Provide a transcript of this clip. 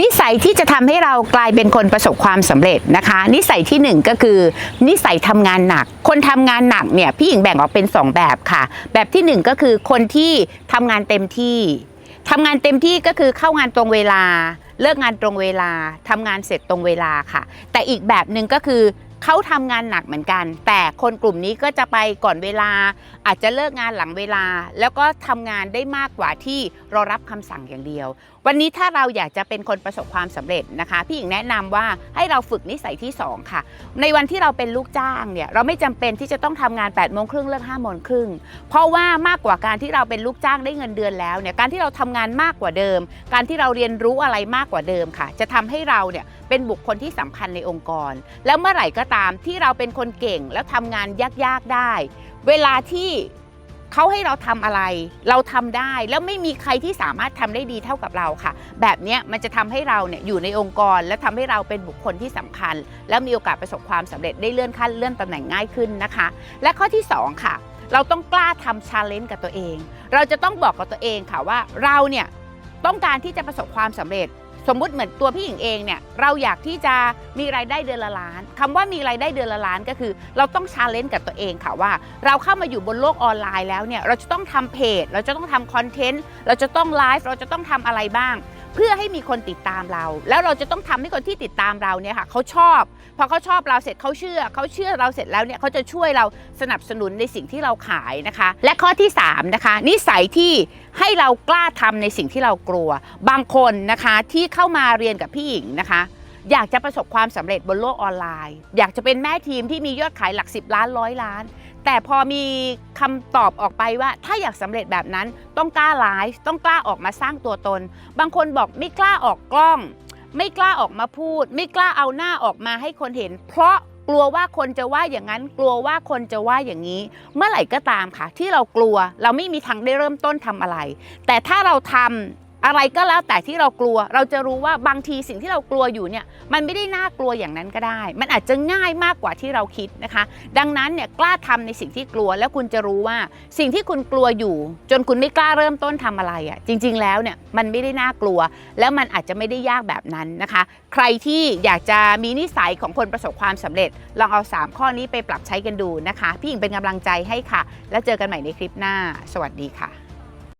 นิสัยที่จะทำให้เรากลายเป็นคนประสบความสำเร็จนะคะ นิสัยที่หนึ่งก็คือ นิสัยทำงานหนัก คนทำงานหนักเนี่ยพี่หญิงแบ่งออกเป็นสองแบบค่ะ แบบที่หนึ่งก็คือคนที่ทำงานเต็มที่ทำงานเต็มที่ก็คือเข้างานตรงเวลา เลิกงานตรงเวลาทำงานเสร็จตรงเวลาค่ะ แต่อีกแบบหนึ่งก็คือ เขาทำงานหนักเหมือนกัน แต่คนกลุ่มนี้ก็จะไปก่อนเวลา อาจจะเลิกงานหลังเวลา แล้วก็ทำงานได้มากกว่าที่รอรับคำสั่งอย่างเดียว วันนี้ถ้าเราอยากจะเป็นคนประสบความสำเร็จนะคะ พี่หญิงแนะนำว่าให้เราฝึกนิสัยที่ 2 ค่ะ ในวันที่เราเป็นลูกจ้างเนี่ยเราไม่จำเป็นที่จะต้องทำงาน8ปดโมงครึ่งเลิกห้าโมงครึ่งเพราะว่ามากกว่าการที่เราเป็นลูกจ้างได้เงินเดือนแล้วเนี่ยการที่เราทำงานมากกว่าเดิม การที่เราเรียนรู้อะไรมากกว่าเดิมค่ะ จะทำให้เราเนี่ยเป็นบุคคลที่สำคัญในองค์กร แล้วเมื่อไหร่ก็ตามที่เราเป็นคนเก่งแล้วทำงานยากๆได้ เวลาที่เขาให้เราทำอะไร เราทำได้แล้วไม่มีใครที่สามารถทำได้ดีเท่ากับเราค่ะ แบบนี้มันจะทำให้เราเนี่ยอยู่ในองค์กร และทำให้เราเป็นบุคคลที่สำคัญ แล้วมีโอกาสประสบความสำเร็จได้เลื่อนขั้นเลื่อนตำแหน่งง่ายขึ้นนะคะ และข้อที่สองค่ะ เราต้องกล้าทำชาเลนจ์กับตัวเอง เราจะต้องบอกกับตัวเองค่ะว่าเราเนี่ยต้องการที่จะประสบความสำเร็จ สมมุติเหมือนตัวพี่หญิงเองเนี่ยเราอยากที่จะมีรายได้เดือนละล้านคำว่ามีรายได้เดือนละล้านก็คือ เราต้องชาเลนจ์กับตัวเองค่ะว่า เราเข้ามาอยู่บนโลกออนไลน์แล้วเนี่ยเราจะต้องทำเพจ เราจะต้องทำคอนเทนต์เราจะต้องไลฟ์เราจะต้องทำอะไรบ้าง เพื่อให้มีคนติดตามเรา แล้วเราจะต้องทำให้คนที่ติดตามเราเนี่ยค่ะเขาชอบ พอเขาชอบเราเสร็จเขาเชื่อเขาเชื่อเราเสร็จแล้วเนี่ยเขาจะช่วยเราสนับสนุนในสิ่งที่เราขายนะคะ และข้อที่สามนะคะนิสัยที่ให้เรากล้าทำในสิ่งที่เรากลัว บางคนนะคะที่เข้ามาเรียนกับพี่หญิงนะคะอยากจะประสบความสำเร็จบนโลกออนไลน์ อยากจะเป็นแม่ทีมที่มียอดขายหลัก 10 ล้านร้อยล้าน แต่พอมีคำตอบออกไปว่า ถ้าอยากสำเร็จแบบนั้นต้องกล้าไลฟ์ต้องกล้าออกมาสร้างตัวตน บางคนบอกไม่กล้าออกกล้อง ไม่กล้าออกมาพูด ไม่กล้าเอาหน้าออกมาให้คนเห็น เพราะกลัวว่าคนจะว่าอย่างนั้น กลัวว่าคนจะว่าอย่างนี้ เมื่อไหร่ก็ตามค่ะ ที่เรากลัวเราไม่มีทางได้เริ่มต้นทำอะไร แต่ถ้าเราทำ อะไรก็แล้วแต่ที่เรากลัว เราจะรู้ว่าบางทีสิ่งที่เรากลัวอยู่เนี่ยมันไม่ได้น่ากลัวอย่างนั้นก็ได้ มันอาจจะง่ายมากกว่าที่เราคิดนะคะ ดังนั้นเนี่ยกล้าทำในสิ่งที่กลัวแล้วคุณจะรู้ว่าสิ่งที่คุณกลัวอยู่ จนคุณไม่กล้าเริ่มต้นทำอะไรอะ่ะจริง ๆ แล้วเนี่ยมันไม่ได้น่ากลัว แล้วมันอาจจะไม่ได้ยากแบบนั้นนะคะ ใครที่อยากจะมีนิสัยของคนประสบความสำเร็จ ลองเอา 3 ข้อนี้ไปปรับใช้กันดูนะคะ พี่หญิงเป็นกำลังใจให้ค่ะ แล้วเจอกันใหม่ในคลิปหน้า สวัสดีค่ะ